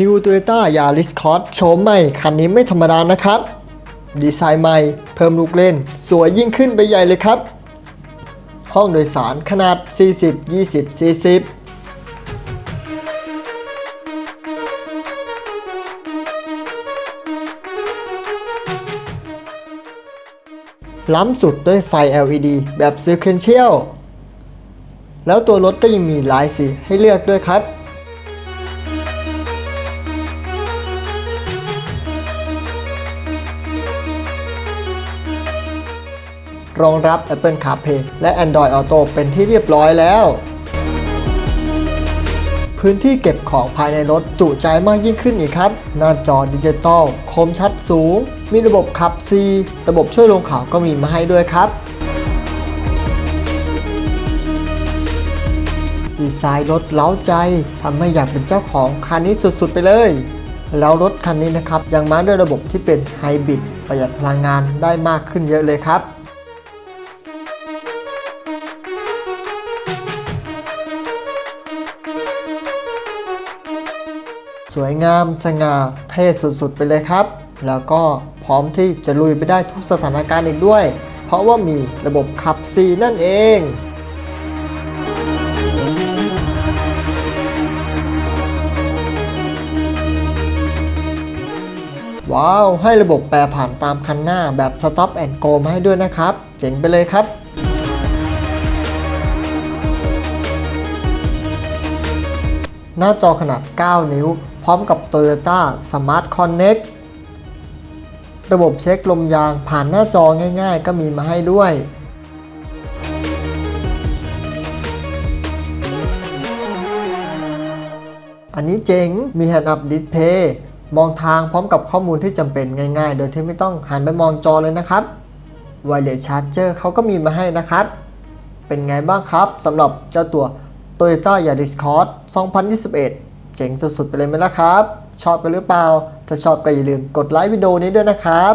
New Toyota Yaris Cross โฉมใหม่ คันนี้ไม่ธรรมดานะครับ ดีไซน์ใหม่ เพิ่มลูกเล่น สวยยิ่งขึ้นไปใหญ่เลยครับ ห้องโดยสารขนาด 40 20 40ล้ำสุดด้วยไฟ LED แบบ Sequential แล้วตัวรถก็ยังมีหลายสีให้เลือกด้วยครับ รองรับ Apple CarPlay และ Android Auto เป็นที่เรียบร้อยแล้ว พื้นที่เก็บของภายในรถจุใจมากยิ่งขึ้นอีกครับ หน้าจอดิจิตอลคมชัดสูง มีระบบขับ C ระบบช่วยลงเขาวก็มีมาให้ด้วยครับดีไซน์รถเล้าใจทำให้อยากเป็นเจ้าของคันนี้สุดๆไปเลย แล้วรถคันนี้นะครับ ยังมาด้วยระบบที่เป็นไฮบริดประหยัดพลังงานได้มากขึ้นเยอะเลยครับ สวยงามสง่าเท่สุดๆ ไปเลยครับ แล้วก็พร้อมที่จะลุยไปได้ทุกสถานการณ์อีกด้วย เพราะว่ามีระบบขับ C นั่นเองว้าว ให้ระบบแปรผ่านตามคันหน้าแบบ Stop and Go มาให้ด้วยนะครับ เจ๋งไปเลยครับ หน้าจอขนาด 9 นิ้ว ร้อมกับ Toyota Smart Connect ระบบเช็คลมยางผ่านหน้าจอง่ายๆ ก็มีมาให้ด้วย อันนี้เจ๋ง มี Hand Up Display มองทางพร้อมกับข้อมูลที่จำเป็นง่ายๆ โดยที่ไม่ต้องหันไปมองจอเลยนะครับ Wireless Charger เขาก็มีมาให้นะครับ เป็นไงบ้างครับสำหรับเจ้าตัว Toyota Yaris Cross 2021 เจ๋งสุดๆไปเลยไหมล่ะครับ ชอบกันหรือเปล่า ถ้าชอบก็อย่าลืมกดไลค์วิดีโอนี้ด้วยนะครับ